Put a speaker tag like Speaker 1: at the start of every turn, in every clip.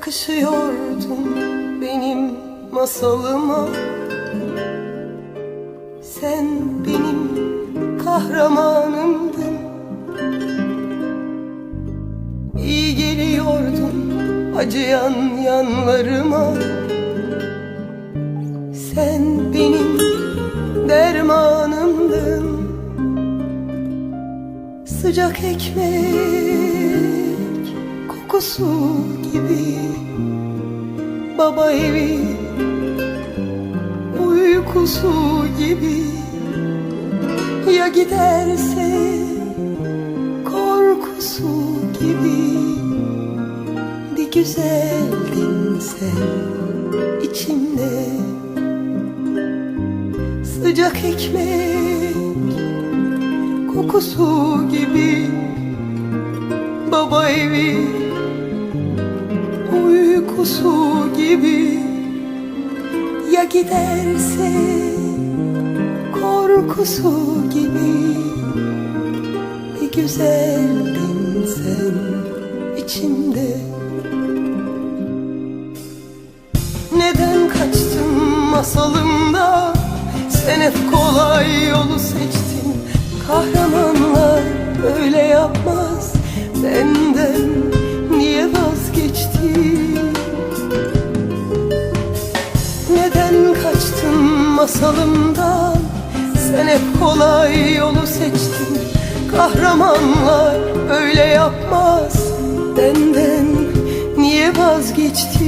Speaker 1: Karışıyordun benim masalıma. Sen benim kahramanımdın. İyi geliyordun acıyan yanlarıma. Sen benim dermanımdın. Sıcak ekmek kokusu gibi. Baba evi uykusu gibi. Ya giderse korkusu gibi. Bir güzeldin sen içimde. Sıcak ekmek kokusu gibi. Baba evi uykusu gibi. Ya giderse korkusu gibi. Bir güzeldin sen içimde. Neden kaçtın masalımda? Sen hep kolay yolu seçtin Kahramanlar masalımdan. Sen hep kolay yolu seçtin. Kahramanlar öyle yapmaz. Benden niye vazgeçtin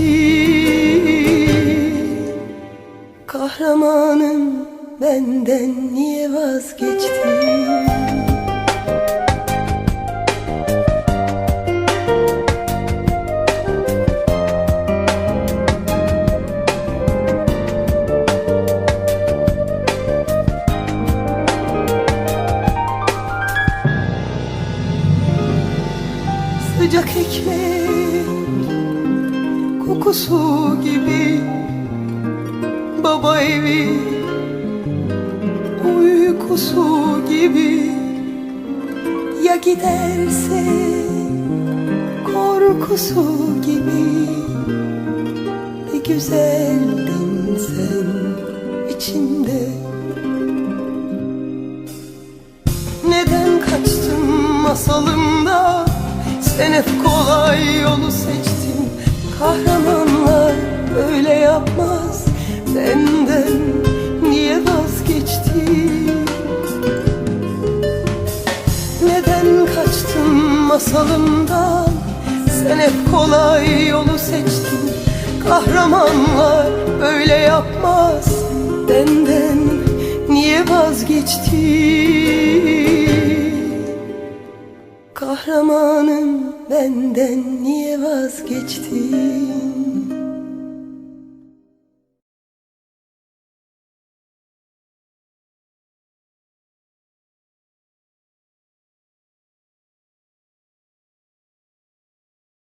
Speaker 1: Kahramanım benden niye vazgeçtin Sıcak ekmek kokusu gibi. Baba evi uykusu gibi. Ya giderse korkusu gibi. Bir güzeldin sen içimde Neden kaçtın masalımda Sen hep kolay yolu seçtin. Kahramanlar öyle yapmaz. Benden niye vazgeçtin? Neden kaçtın masalımdan? Sen hep kolay yolu seçtin. Kahramanlar öyle yapmaz. Benden niye vazgeçtin benden niye vazgeçtin